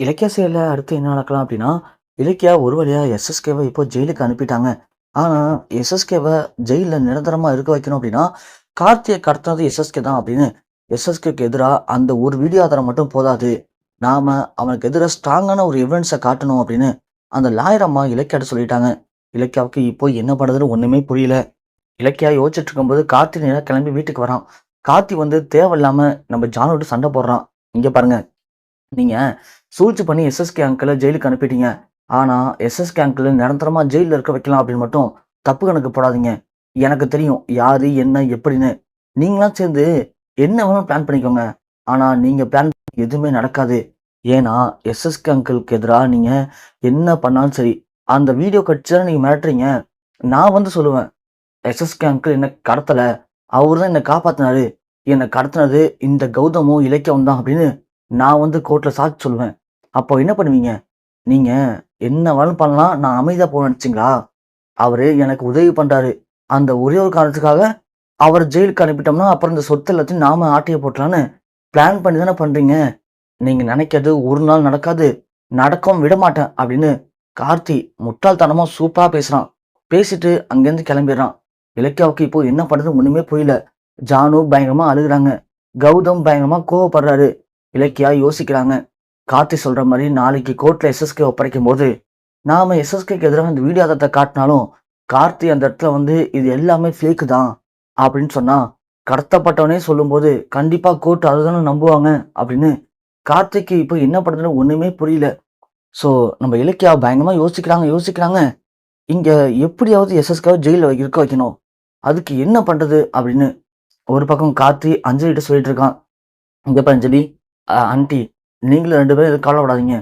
இலக்கியா செயல்ல அடுத்து என்ன நடக்கலாம் அப்படின்னா, இலக்கியா ஒரு வழியாக எஸ்எஸ்கேவை இப்போ ஜெயிலுக்கு அனுப்பிட்டாங்க. ஆனால் எஸ்எஸ்கேவை ஜெயிலில் நிரந்தரமாக இருக்க வைக்கணும் அப்படின்னா, கார்த்தியை கடத்தினது எஸ்எஸ்கே தான் அப்படின்னு எஸ்எஸ்கேக்கு எதிராக அந்த ஒரு வீடியோ ஆதாரம் மட்டும் போதாது. நாம் அவனுக்கு எதிராக ஸ்ட்ராங்கான ஒரு எவிடன்ஸை காட்டணும் அப்படின்னு அந்த லாயர் அம்மா இலக்கியாட்ட சொல்லிட்டாங்க. இலக்கியாவுக்கு இப்போ என்ன பண்ணுறதுன்னு ஒன்றுமே புரியல. இலக்கியா யோசிச்சுட்டு இருக்கும்போது கார்த்தி நேராக கிளம்பி வீட்டுக்கு வரான். கார்த்தி வந்து தேவையில்லாமல் நம்ம ஜானோட்டு சண்டை போடுறான். இங்கே பாருங்கள் நீங்கள் சூழ்ச்சி பண்ணி எஸ்எஸ்கே அங்கிளை ஜெயிலுக்கு அனுப்பிட்டீங்க. ஆனால் எஸ்எஸ்கே அங்கிள் நிரந்தரமாக ஜெயிலில் இருக்க வைக்கலாம் அப்படின்னு மட்டும் தப்பு கணக்கு போடாதீங்க. எனக்கு தெரியும் யார் என்ன, எப்படின்னு. நீங்களாம் சேர்ந்து என்ன வேணும் பிளான் பண்ணிக்கோங்க. ஆனால் நீங்கள் பிளான் எதுவுமே நடக்காது. ஏன்னா, எஸ்எஸ்கே அங்கிளுக்கு எதிராக நீங்கள் என்ன பண்ணாலும் சரி, அந்த வீடியோ காட்சில நீங்கள் மிரட்டுறீங்க. நான் வந்து சொல்லுவேன். எஸ்எஸ்கே அங்கிள் என்னை கடத்தலை அவர் தான் என்னை காப்பாற்றினாரு என்னை கடத்தினது இந்த கௌதமும், இலக்கியம் தான் அப்படின்னு நான் வந்து கோர்ட்டில் சாட்சி சொல்லுவேன். அப்போ என்ன பண்ணுவீங்க? நீங்கள் என்ன வேணாலும் பண்ணலாம். நான் அமைதியாக போகணும்னு நினச்சிங்களா அவர் எனக்கு உதவி பண்ணுறாரு அந்த ஒரே ஒரு காரணத்துக்காக அவர் ஜெயிலுக்கு அனுப்பிட்டோம்னா, அப்புறம் இந்த சொத்து எல்லாத்தையும் நாம ஆட்டிய போட்டலான்னு பிளான் பண்ணி தானே பண்ணுறீங்க நீங்கள் நினைக்கிறது ஒரு நாள் நடக்காது. நடக்கவும் விட மாட்டேன் அப்படின்னு கார்த்தி முட்டாள்தனமாக சூப்பராக பேசுகிறான் பேசிட்டு அங்கேருந்து கிளம்பிடுறான். இலக்கியாவுக்கு இப்போ என்ன பண்ணுறது ஒன்றுமே புரியல. ஜானு பயங்கரமாக அழுகுறாங்க. கௌதம் பயங்கரமாக கோவப்படுறாரு. இலக்கியா யோசிக்கிறாங்க. கார்த்தி சொல்ற மாதிரி நாளைக்கு கோர்ட்ல எஸ்எஸ்கே ஒப்படைக்கும்போது, நாம எஸ்எஸ்கேக்கு எதிராக இந்த வீடியோ ஆதாரத்த காட்டினாலும், கார்த்தி அந்த இடத்துல வந்து இது எல்லாமே ஃபேக்கு தான் அப்படின்னு சொன்னா, கடத்தப்பட்டவனே சொல்லும்போது கண்டிப்பா கோர்ட் அதுதானே நம்புவாங்க அப்படின்னு கார்த்திக்கு இப்போ என்ன பண்றதுன்னு ஒண்ணுமே புரியல. ஸோ நம்ம இலக்கியா பயங்கரமா யோசிக்கிறாங்க, யோசிக்கிறாங்க. இங்க எப்படியாவது எஸ்எஸ்கே ஜெயில்ல இருக்க வைக்கணும். அதுக்கு என்ன பண்றது அப்படின்னு ஒரு பக்கம் கார்த்தி அஞ்சலிட்ட சொல்லிட்டு இருக்கான். இங்கே பஞ்சலி ஆண்டி நீங்களும் ரெண்டு பேரும் எதுவும் கவலைப்படாதீங்க.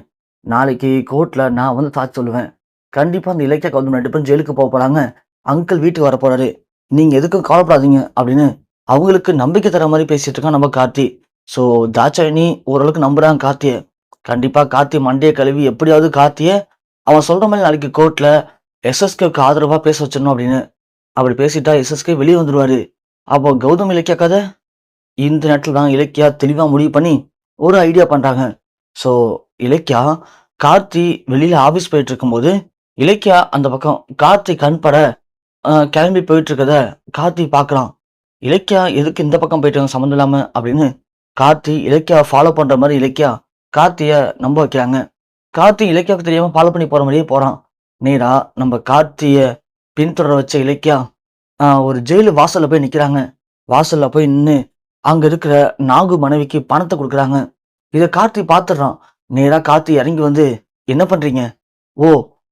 நாளைக்கு கோர்ட்டில் நான் வந்து சாட்சி சொல்லுவேன். கண்டிப்பாக அந்த இலக்கிய கவுந்தம் ரெண்டு பேரும் ஜெயிலுக்கு போக போகிறாங்க அங்கிள் வீட்டுக்கு வரப் நீங்கள் எதுக்கும் கவலைப்படாதீங்க அப்படின்னு அவங்களுக்கு நம்பிக்கை தர மாதிரி பேசிகிட்டு இருக்கான் நம்ம கார்த்தி. ஸோ தாட்சாயணி ஓரளவுக்கு நம்புகிறாங்க கார்த்தியை கண்டிப்பாக கார்த்தி மண்டையை கழுவி எப்படியாவது கார்த்தியை அவன் சொல்கிற மாதிரி நாளைக்கு கோர்ட்டில் எஸ்எஸ்கேவுக்கு ஆதரவாக பேச வச்சிடணும் அப்படின்னு. அப்படி பேசிட்டா எஸ்எஸ்கே வெளியே வந்துடுவார் அப்போ கௌதம் இலக்கியா கதை? இந்த நேரத்தில் தான் இலக்கியா தெளிவாக முடிவு பண்ணி ஒரு ஐடியா பண்ணுறாங்க ஸோ இலக்கியா கார்த்தி வெளியில் ஆஃபீஸ் போயிட்டு இருக்கும்போது, இலக்கியா அந்த பக்கம் கார்த்தி கண்பட கிளம்பி போயிட்டு இருக்கத கார்த்தி பார்க்குறான். இலக்கியா எதுக்கு இந்த பக்கம் போயிட்டு சம்மந்தம் இல்லாமல் அப்படின்னு கார்த்தி இலக்கியா ஃபாலோ பண்ணுற மாதிரி இலக்கியா கார்த்தியை நம்ப வைக்கிறாங்க. கார்த்தி இலக்கியாவுக்கு தெரியாமல் ஃபாலோ பண்ணி போகிற மாதிரியே போகிறான் நேரா நம்ம கார்த்தியை பின்தொடர வச்ச இலக்கியா ஒரு ஜெயிலு வாசலில் போய் நிற்கிறாங்க வாசலில் போய் நின்று அங்க இருக்கிற நாகு மனைவிக்கு பணத்தை கொடுக்குறாங்க இத கார்த்தி பார்த்துடுறான். நேரா கார்த்தி இறங்கி வந்து என்ன பண்றீங்க? ஓ!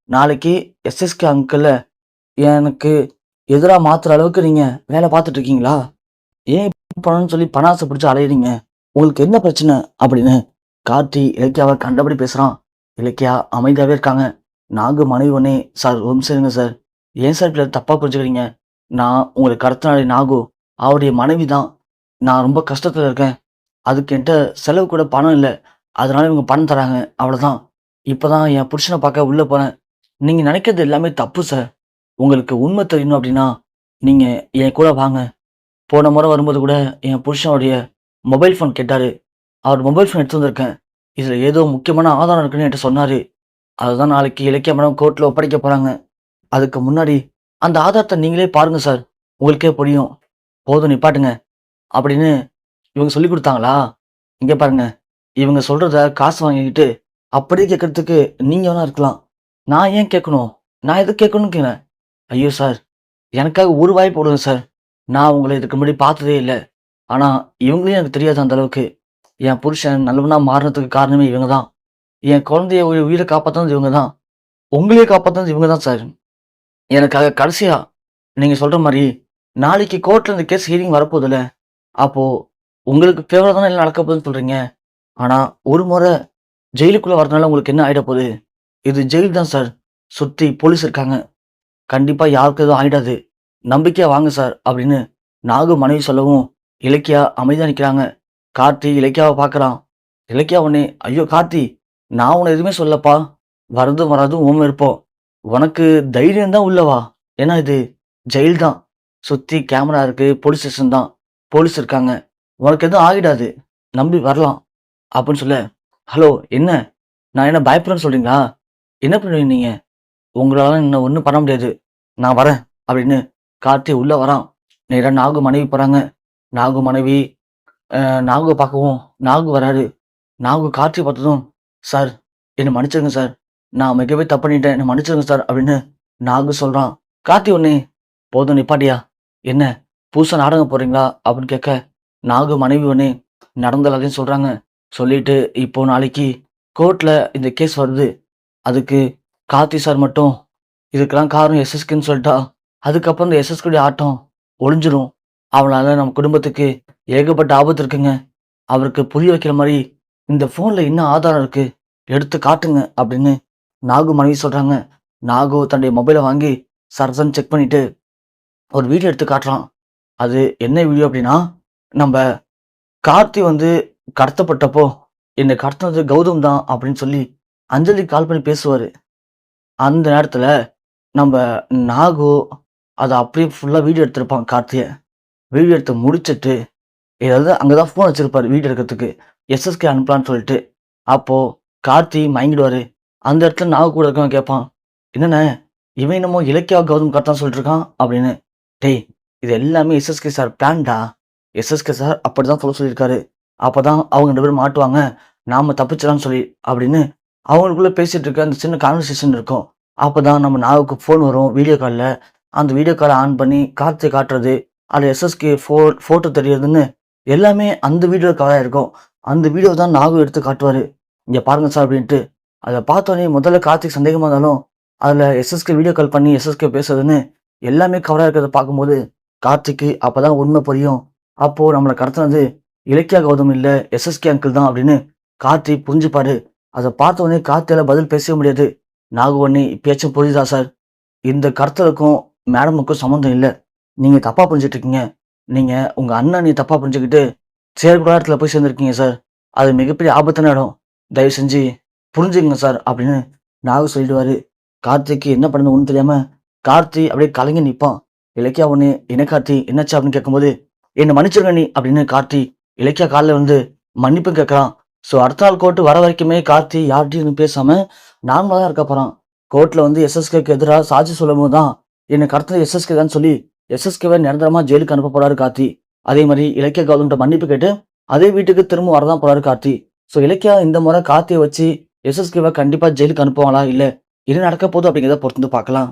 நாளைக்கு எஸ்எஸ்கே அங்கிள் எனக்கு எதிராக மாத்துற அளவுக்கு நீங்க வேலை பார்த்துட்டு இருக்கீங்களா? ஏன் பணம்னு சொல்லி பணாசை பிடிச்சி அலையிறீங்க அலையுறீங்க? உங்களுக்கு என்ன பிரச்சனை? அப்படின்னு கார்த்தி இலக்கியாவை கண்டபடி பேசுறான். இலக்கியா அமைதியாகவே இருக்காங்க. நாகு மனைவி ஒன்னே சார் ஒரு சரிங்க சார். ஏன் சார் இப்படி தப்பா புரிஞ்சுக்கிறீங்க? நான் உங்கள கடத்தினாலே நாகு அவருடைய மனைவி தான். நான் ரொம்ப கஷ்டத்தில் இருக்கேன். அதுக்கு என்கிட்ட செலவு கூட பணம் இல்லை அதனால இவங்க பணம் தராங்க. அவ்வளோதான் இப்போ தான் என் புருஷனை பார்க்க உள்ளே போனேன். நீங்கள் நினைக்கிறது எல்லாமே தப்பு சார். உங்களுக்கு உண்மை தெரியணும் அப்படின்னா, நீங்கள் என் கூட வாங்க. போன முறை வரும்போது கூட என் புருஷனுடைய மொபைல் ஃபோன் கேட்டார் அவர் மொபைல் ஃபோன் எடுத்து வந்திருக்கேன். இதில் ஏதோ முக்கியமான ஆதாரம் இருக்குன்னு என்கிட்ட சொன்னார் அதுதான் நாளைக்கு இலக்கிய மேடம் கோர்ட்டில் ஒப்படைக்க போகிறாங்க அதுக்கு முன்னாடி அந்த ஆதாரத்தை நீங்களே பாருங்கள் சார். உங்களுக்கே புரியும். போதும் நிப்பாட்டுங்க. அப்படின்னு இவங்க சொல்லிக் கொடுத்தாங்களா இங்கே பாருங்க. இவங்க சொல்கிறத காசு வாங்கிக்கிட்டு அப்படியே கேட்கறதுக்கு நீங்கள் வேணா இருக்கலாம். நான் ஏன் கேட்கணும்? நான் எதுக்கு கேட்கணும்னு கேக்குறேன். ஐயோ சார்! எனக்காக ஒரு வாய்ப்பு விடுங்க சார். நான் உங்களை இதுக்கு முன்னாடி பார்த்ததே இல்லை ஆனால் இவங்களையும் எனக்கு தெரியாது அந்த அளவுக்கு. என் புருஷன் நல்லவனா மாறுனதுக்கு காரணமே இவங்க தான். என் குழந்தைய உயிரை காப்பாற்றினது இவங்க தான். உங்களையே காப்பாற்றினது இவங்க தான் சார். எனக்காக கடைசியாக நீங்கள் சொல்கிற மாதிரி நாளைக்கு கோர்ட்டில் இந்த கேஸ் ஹியரிங் வரப்போகுதுல்ல. அப்போது உங்களுக்கு ஃபேவராக தானே எல்லாம் நடக்க போகுதுன்னு சொல்கிறீங்க ஆனால் ஒரு முறை ஜெயிலுக்குள்ளே வரதுனால உங்களுக்கு என்ன ஆகிட போகுது? இது ஜெயில் தான் சார். சுற்றி போலீஸ் இருக்காங்க. கண்டிப்பாக யாருக்கும் எதுவும் ஆகிடாது நம்பிக்கையாக வாங்க சார் அப்படின்னு நாகு மனைவி சொல்லவும், இலக்கியா அமைதியாக நிற்கிறாங்க கார்த்தி இலக்கியாவை பார்க்குறான். இலக்கியா உடனே ஐயோ கார்த்தி! நான் உன்னை எதுவுமே சொல்லப்பா வரதும் வராதும் உன் இருப்போம் உனக்கு தைரியம் தான் உள்ளவா ஏன்னா இது ஜெயில் தான். சுற்றி கேமரா இருக்குது போலீஸ் ஸ்டேஷன் தான். போலீஸ் இருக்காங்க. உனக்கு எதுவும் ஆகிடாது. நம்பி வரலாம். அப்படின்னு சொல்ல, ஹலோ என்ன? நான் என்ன பயப்படுறேன்னு சொல்கிறீங்களா என்ன பண்ணுவீங்க நீங்கள் உங்களால் என்ன ஒன்றும் பண்ண முடியாது. நான் வரேன் அப்படின்னு கார்த்தி உள்ளே வரான். நேராக நாகு மனைவி போகிறாங்க நாகு மனைவி நாகு பார்க்கவும் நாகு வராரு. நாகு கார்த்தி பார்த்ததும் சார் என்னை மன்னிச்சிருங்க சார். நான் மிகவே தப்பு பண்ணிட்டேன். என்னை மன்னிச்சிருங்க சார் அப்படின்னு நாகு சொல்கிறான் கார்த்தி ஒன்னே போதும் நிப்பாட்டியா? என்ன? புதுசாக நாடகம் போகிறீங்களா அப்படின்னு கேட்க நாகு மனைவி ஒன்று நடந்த எல்லாத்தையும் சொல்கிறாங்க சொல்லிட்டு இப்போ நாளைக்கு கோர்ட்டில் இந்த கேஸ் வருது. அதுக்கு கார்த்தி சார் மட்டும் இதுக்கெல்லாம் காரணம் எஸ்எஸ்குன்னு சொல்லிட்டா அதுக்கப்புறம் இந்த எஸ்எஸ்குடைய ஆட்டம் ஒளிஞ்சிரும். அவனால் நம்ம குடும்பத்துக்கு ஏகப்பட்ட ஆபத்து இருக்குங்க. அவருக்கு புரிய வைக்கிற மாதிரி இந்த ஃபோனில் என்ன ஆதாரம் இருக்குது எடுத்து காட்டுங்க அப்படின்னு நாகு மனைவி சொல்கிறாங்க நாகு தன்னுடைய மொபைலை வாங்கி சரசன் செக் பண்ணிவிட்டு ஒரு வீடியோ எடுத்து காட்டுறான். அது என்ன வீடியோ அப்படின்னா நம்ம கார்த்தி வந்து கடத்தப்பட்டப்போ என்னை கடத்தினது கௌதம் தான் அப்படின்னு சொல்லி அஞ்சலி கால் பண்ணி பேசுவார். அந்த நேரத்தில் நம்ம நாகு அதை அப்படியே ஃபுல்லாக வீடியோ எடுத்திருப்பான் கார்த்தியை. வீடியோ எடுத்து முடிச்சுட்டு ஏதாவது அங்கே தான் ஃபோன் வச்சுருப்பார் வீடியோ எடுக்கிறதுக்கு. எஸ்எஸ்கே அனுப்பலான்னு சொல்லிட்டு. அப்போது கார்த்தி மயங்கிடுவார். அந்த இடத்துல நாகு கூட இருக்கவன் கேட்பான் என்னென்ன இவன் என்னமோ இலக்கியா கௌதம் கடத்தான் சொல்லிட்டு இருக்கான் அப்படின்னு. டேய் இது எல்லாமே எஸ்எஸ்கே சார் பிளான்டா எஸ்எஸ்கே சார் அப்படி தான் சொல்ல சொல்லியிருக்காரு. அப்போ தான் அவங்க ரெண்டு பேரும் மாட்டுவாங்க. நாம் தப்பிச்சிடலாம்னு சொல்லி அப்படின்னு அவங்களுக்குள்ளே பேசிகிட்டு இருக்க அந்த சின்ன கான்வர்சேஷன் இருக்கும். அப்போ தான் நம்ம நாவுக்கு ஃபோன் வரும் வீடியோ காலில் அந்த வீடியோ காலை ஆன் பண்ணி காற்று காட்டுறது அதில் எஸ்எஸ்கே ஃபோ ஃபோட்டோ தெரியறதுன்னு எல்லாமே அந்த வீடியோ காலாக இருக்கும். அந்த வீடியோ தான் நாகு எடுத்து காட்டுவார். இங்கே பாருங்கள் சார் அப்படின்ட்டு. அதை பார்த்தோன்னே முதல்ல கார்த்திக் சந்தேகமாக இருந்தாலும் அதில் எஸ்எஸ்கே வீடியோ கால் பண்ணி எஸ்எஸ்கே பேசுறதுன்னு எல்லாமே கவராக இருக்கிறத பார்க்கும்போது கார்த்திக்கு அப்போ தான் உண்மை புரியும். அப்போது நம்மளை கடத்தினது இலக்கியா கௌதம் இல்லை எஸ்எஸ்கே அங்கிள் தான் அப்படின்னு கார்த்தி புரிஞ்சுப்பாரு. அதை பார்த்த உடனே கார்த்தியால பதில் பேசவே முடியாது. நாகவண்ணி உடனே புரியுதா சார்? இந்த கடத்தலுக்கும் மேடமுக்கும் சம்மந்தம் இல்லை. நீங்க தப்பா புரிஞ்சிட்டு இருக்கீங்க நீங்க உங்க அண்ணன் நீ தப்பா புரிஞ்சுக்கிட்டு செயற்குடாரத்துல போய் சேர்ந்துருக்கீங்க சார். அது மிகப்பெரிய ஆபத்தான இடம். தயவு செஞ்சு புரிஞ்சுக்கங்க சார் அப்படின்னு நாகு சொல்லிடுவாரு. கார்த்திக்கு என்ன பண்ணணும் ஒன்றும் தெரியாம கார்த்தி அப்படியே கலங்கி நிற்பான் இலக்கியா ஒன்று என்ன கார்த்தி என்னாச்சு அப்படின்னு கேட்கும்போது என்னை மன்னிச்சிருங்க நீ அப்படின்னு கார்த்தி இலக்கியா காலில் வந்து மன்னிப்பு கேட்குறான். ஸோ அடுத்த நாள் கோர்ட்டு வர வரைக்குமே கார்த்தி யார்கிட்டையும் பேசாம நார்மலாக தான் இருக்க போறான். கோர்ட்டில் வந்து எஸ்எஸ்கேக்கு எதிராக சாட்சி சொல்லும் போது தான் என்னை கடத்தது எஸ்எஸ்கே தான் சொல்லி எஸ்எஸ்கேவை நிரந்தரமா ஜெயிலுக்கு அனுப்ப போறாரு கார்த்தி. அதே மாதிரி இலக்கிய கௌதம்கிட்ட மன்னிப்பு கேட்டு அதே வீட்டுக்கு திரும்ப வரதான் போறாரு கார்த்தி. ஸோ இலக்கியா இந்த முறை கார்த்தியை வச்சு எஸ்எஸ்கேவை கண்டிப்பா ஜெயிலுக்கு அனுப்புவாங்களா? இல்லை என்ன நடக்க போகுது அப்படிங்கிறத பொறுத்து வந்து பார்க்கலாம்.